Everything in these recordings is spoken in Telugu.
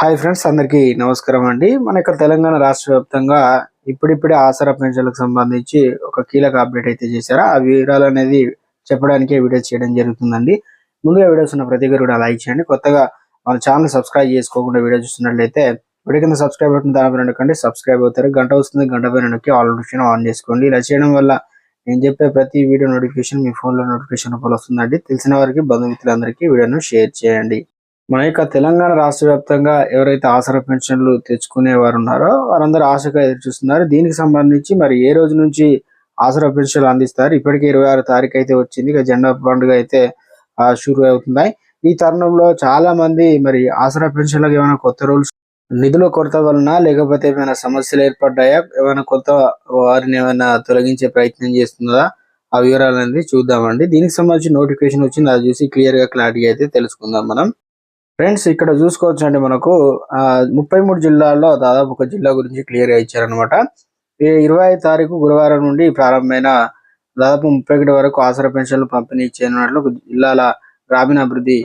హాయ్ ఫ్రెండ్స్ అందరికీ నమస్కారం అండి. మన ఇక్కడ తెలంగాణ రాష్ట్ర వ్యాప్తంగా ఇప్పుడిప్పుడే ఆసరా పెన్షన్లకు సంబంధించి ఒక కీలక అప్డేట్ అయితే చేశారు. ఆ వివరాలు అనేది చెప్పడానికి వీడియో చేయడం జరుగుతుందండి. ముందుగా వీడియోస్ ఉన్న ప్రతి ఒక్కరు కూడా లైక్ చేయండి. కొత్తగా మన ఛానల్ సబ్స్క్రైబ్ చేసుకోకుండా వీడియో చూస్తున్నట్లయితే వీడియో కింద సబ్స్క్రైబ్ అవుతుంది దానిపై నొక్కండి సబ్స్క్రైబ్ అవుతారు. గంట వస్తుంది గంట పైన నొక్కి ఆల్ నోటిఫికేషన్ ఆన్ చేసుకోండి. ఇలా చేయడం వల్ల నేను చెప్పే ప్రతి వీడియో నోటిఫికేషన్ మీ ఫోన్లో నోటిఫికేషన్ రూపంలో వస్తుందండి. తెలిసిన వారికి బంధుమిత్రులందరికీ వీడియోను షేర్ చేయండి. మన యొక్క తెలంగాణ రాష్ట్ర వ్యాప్తంగా ఎవరైతే ఆసరా పెన్షన్లు తెచ్చుకునే వారు ఉన్నారో వారందరూ ఆశగా ఎదురు చూస్తున్నారు. దీనికి సంబంధించి మరి ఏ రోజు నుంచి ఆసరా పెన్షన్లు అందిస్తారు? ఇప్పటికే ఇరవై ఆరు తారీఖు అయితే వచ్చింది. ఇక జెండా పండుగ అయితే షురు అవుతున్నాయి. ఈ తరుణంలో చాలా మంది మరి ఆసరా పెన్షన్లకు ఏమైనా కొత్త రూల్స్ నిధుల కొరత వలన లేకపోతే ఏమైనా సమస్యలు ఏర్పడ్డాయా? ఏమైనా కొత్త వారిని ఏమైనా తొలగించే ప్రయత్నం చేస్తుందా ఆ వివరాలు అనేది చూద్దామండి. దీనికి సంబంధించి నోటిఫికేషన్ వచ్చింది. అది చూసి క్లియర్గా క్లారిటీ అయితే తెలుసుకుందాం మనం. ఫ్రెండ్స్ ఇక్కడ చూసుకోవచ్చు అండి మనకు ఆ, ముప్పై మూడు జిల్లాల్లో దాదాపు ఒక జిల్లా గురించి క్లియర్ ఇచ్చారనమాట ఈ ఇరవై ఐదు తారీఖు గురువారం నుండి ప్రారంభమైన దాదాపు ముప్పై ఒకటి వరకు ఆసరా పెన్షన్లు పంపిణీ చేయనున్నట్లు జిల్లాల గ్రామీణాభివృద్ధి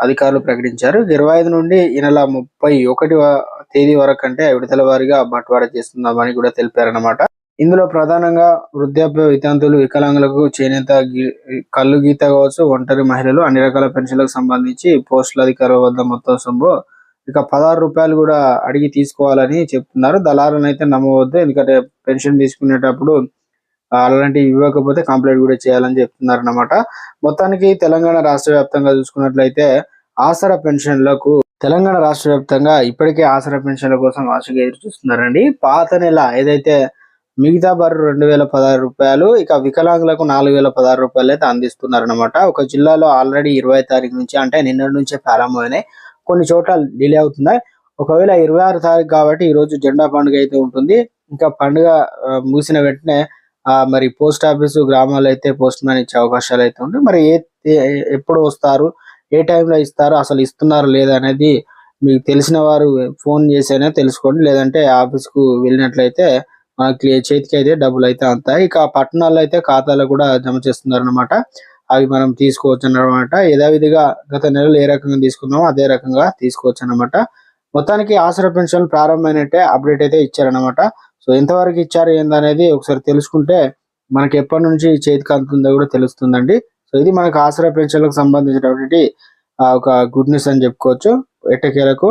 అధికారులు ప్రకటించారు. ఇరవై ఐదు నుండి ఈ నెల ముప్పై ఒకటి తేదీ వరకు అంటే విడతల వారీగా బట్వాడా చేస్తున్నామని కూడా తెలిపారన్నమాట. ఇందులో ప్రధానంగా వృద్ధాప్య వితాంతులు వికలాంగులకు చేనేత కళ్ళు గీత కావచ్చు ఒంటరి మహిళలు అన్ని రకాల పెన్షన్లకు సంబంధించి పోస్టుల అధికారుల వద్ద మొత్తం సొమ్ము ఇక పదహారు రూపాయలు కూడా అడిగి తీసుకోవాలని చెప్తున్నారు. దళారులను అయితే నమ్మవద్దు ఎందుకంటే పెన్షన్ తీసుకునేటప్పుడు అలాంటివి ఇవ్వకపోతే కంప్లైంట్ కూడా చేయాలని చెప్తున్నారు అన్నమాట మొత్తానికి తెలంగాణ రాష్ట్ర వ్యాప్తంగా చూసుకున్నట్లయితే ఆసరా పెన్షన్లకు తెలంగాణ రాష్ట్ర వ్యాప్తంగా ఇప్పటికే ఆసరా పెన్షన్ల కోసం ఆశగా ఎదురు చూస్తున్నారండి పాత నెల ఏదైతే మిగతా బరు రెండు వేల పదహారు రూపాయలు ఇక వికలాంగులకు నాలుగు వేల పదహారు రూపాయలు అయితే అందిస్తున్నారు అనమాట ఒక జిల్లాలో ఆల్రెడీ ఇరవై తారీఖు నుంచి అంటే నిన్న నుంచే ప్రారంభమైనాయి కొన్ని చోట్ల డిలే అవుతున్నాయి. ఒకవేళ ఇరవై ఆరు తారీఖు కాబట్టి ఈ రోజు జెండా పండుగ అయితే ఉంటుంది. ఇంకా పండుగ ముగిసిన వెంటనే మరి పోస్ట్ ఆఫీసు గ్రామాల్లో అయితే పోస్ట్ మ్యాన్ ఇచ్చే అవకాశాలు అయితే ఉంటాయి మరి ఏ ఎప్పుడు వస్తారు ఏ టైంలో ఇస్తారు అసలు ఇస్తున్నారు లేదా అనేది మీకు తెలిసిన వారు ఫోన్ చేసైనా తెలుసుకోండి. లేదంటే ఆఫీస్కు వెళ్ళినట్లయితే మనకి చేతికి అయితే డబ్బులు అయితే అంతాయి ఇక పట్టణాల్లో అయితే ఖాతాలో కూడా జమ చేస్తున్నారు అనమాట అవి మనం తీసుకోవచ్చు అన్నమాట యథావిధిగా గత నెలలు ఏ రకంగా తీసుకున్నామో అదే రకంగా తీసుకోవచ్చు అన్నమాట మొత్తానికి ఆసరా పెన్షన్ ప్రారంభమైనట్టే అప్డేట్ అయితే ఇచ్చారన్నమాట. సో ఎంతవరకు ఇచ్చారు ఏందనేది ఒకసారి తెలుసుకుంటే మనకి ఎప్పటి నుంచి చేతికి అందుతుందో కూడా తెలుస్తుందండి. సో ఇది మనకు ఆసరా పెన్షన్లకు సంబంధించినటువంటి ఒక గుడ్ న్యూస్ అని చెప్పుకోవచ్చు. ఎట్టకేలకు?